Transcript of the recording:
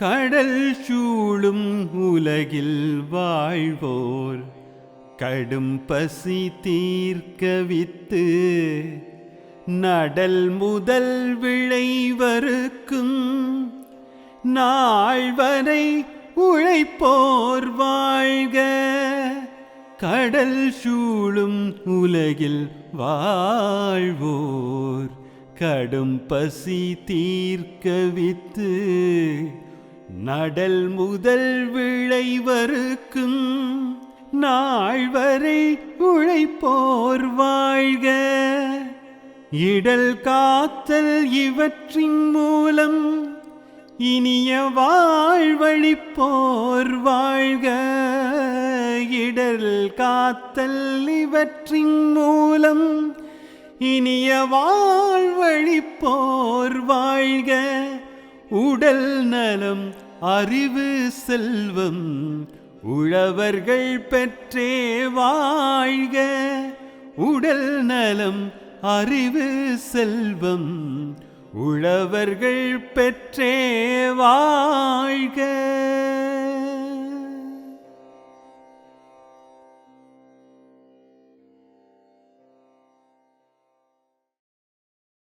கடல் சூழும் உலகில் வாழ்வோர். கடும் பசி தீர்க்க வித்து நடல் முதல் விளைவருக்கும் நாள் வரை உழைப்போர் வாழ்க. கடல் சூழும் உலகில் வாழ்வோர். கடும் பசி தீர்க்க வித்து நடல் முதல் விளைவருக்கும் நாள் வரை உழைப்போர் வாழ்க. இடல் காத்தல் இவற்றின் மூலம் இனிய வாழ்வழிப்போர் வாழ்க. இடல் காத்தல் இவற்றின் மூலம் இனிய வாழ்வழிப்போர் வாழ்க. உடல் நலம் அறிவு செல்வம் உழவர்கள் பெற்றே வாழ்க. உடல் நலம் அறிவு செல்வம் உழவர்கள் பெற்றே வாழ்க.